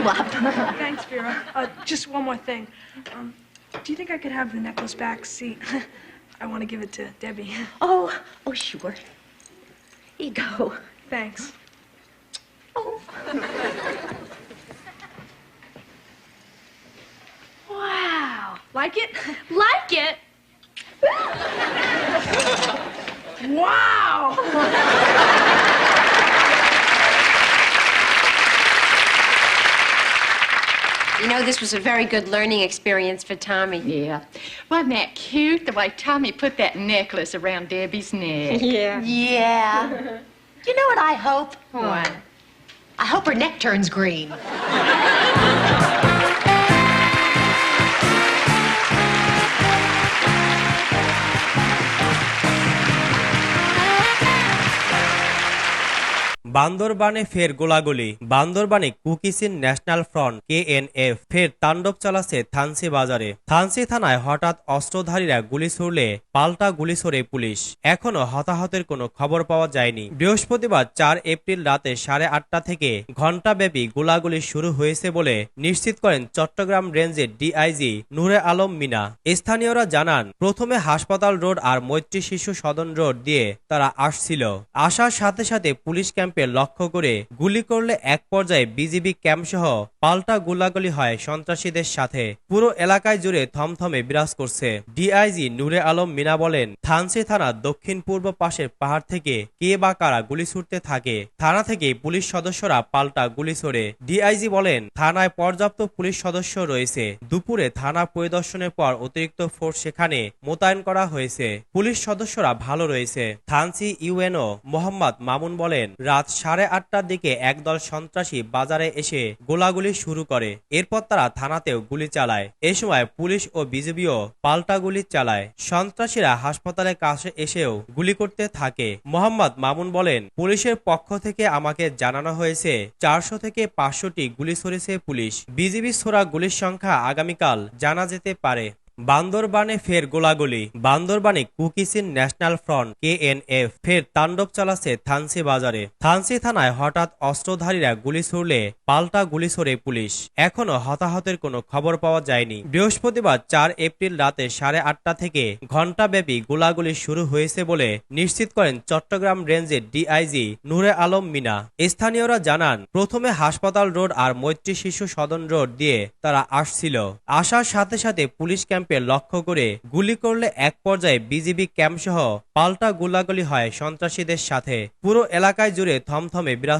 Thanks, Vera. Uh, just one more thing. Um, do you think I could have the necklace back? See, I want to give it to Debbie. Oh, oh, sure. Here you go. Thanks. Oh. Wow. Like it? Like it? Wow. You know, this was a very good learning experience for Tommy. Yeah. Wasn't that cute, the way Tommy put that necklace around Debbie's neck? Yeah. Yeah. you know what I hope? What? I hope her neck turns green. বান্দরবানে ফের গোলাগুলি। বান্দরবানে Kuki-Chin national front, KNF, ফের তাণ্ডব চালাচ্ছে থানসি বাজারে। থানসি থানায় হঠাৎ অস্ত্রধারীরা গুলি ছুড়লে পাল্টা গুলি ছড়ে পুলিশ। এখনও হতাহতের কোনো খবর পাওয়া যায়নি। বৃহস্পতিবার চার এপ্রিল রাতে সাড়ে আটটা থেকে ঘণ্টাব্যাপী গোলাগুলি শুরু হয়েছে বলে নিশ্চিত করেন চট্টগ্রাম রেঞ্জের ডিআইজি নূরে আলম মিনা। স্থানীয়রা জানান, প্রথমে হাসপাতাল রোড আর মৈত্রী শিশু সদন রোড দিয়ে তারা আসছিল। আসার সাথে সাথে পুলিশ ক্যাম্পে লক্ষ্য করে গুলি করলে এক পর্যায়ে বিজিবি ক্যাম্প সহ পাল্টা গোলাগুলি হয় সন্ত্রাসীদের সাথে। পুরো এলাকায় জুড়ে থমথমে বিরাজ করছে। ডিআইজি নূরে আলম মিনা বলেন থানসি থানা দক্ষিণ পূর্ব পাশের পাহাড় থেকে কে বা কারা গুলি ছুটতে থাকে, থানা থেকে পুলিশ সদস্যরা পাল্টা গুলি ছোড়ে। ডিআইজি বলেন, থানায় পর্যাপ্ত পুলিশ সদস্য রয়েছে। দুপুরে থানা পরিদর্শনের পর অতিরিক্ত ফোর্স সেখানে মোতায়েন করা হয়েছে। পুলিশ সদস্যরা ভালো রয়েছে। থানসি ইউএনও মোহাম্মদ মামুন বলেন, রাত সাড়ে আটটার দিকে একদল সন্ত্রাসী বাজারে এসে গোলাগুলি শুরু করে। এরপর তারা থানাতেও গুলি চালায়। এ সময় পুলিশ ও বিজিবিও পাল্টা গুলি চালায়। সন্ত্রাসীরা হাসপাতালের কাছে এসেও গুলি করতে থাকে। মোহাম্মদ মামুন বলেন, পুলিশের পক্ষ থেকে আমাকে জানানো হয়েছে, চারশো থেকে পাঁচশোটি গুলি ছড়েছে পুলিশ। বিজিবি ছোড়া গুলির সংখ্যা আগামীকাল জানা যেতে পারে। বান্দরবানে ফের গোলাগুলি। বান্দরবানে কুকিসিন ন্যাশনাল ফ্রন্ট, কেএনএফ, ফের তাণ্ডব চালাচ্ছে থানসি বাজারে। থানসি থানায় হঠাৎ অস্ত্রধারীরা গুলি ছুড়লে পাল্টা গুলি ছড়ে পুলিশ। এখনও হতাহতের কোনো খবর পাওয়া যায়নি। বৃহস্পতিবার চার এপ্রিল রাতে সাড়ে আটটা থেকে ঘণ্টাব্যাপী গোলাগুলি শুরু হয়েছে বলে নিশ্চিত করেন চট্টগ্রাম রেঞ্জের ডিআইজি নূরে আলম মিনা। স্থানীয়রা জানান, প্রথমে হাসপাতাল রোড আর মৈত্রী শিশু সদন রোড দিয়ে তারা আসছিল। আসার সাথে সাথে পুলিশ ক্যাম্পে লক্ষ্য করে গুলি করলে এক পর্যায়ে বিজিবি ক্যাম্প সহ পাল্টা গোলাগুলি হয় সন্ত্রাসীদের সাথে। পুরো এলাকায় জুড়ে থমথমে বিরাজ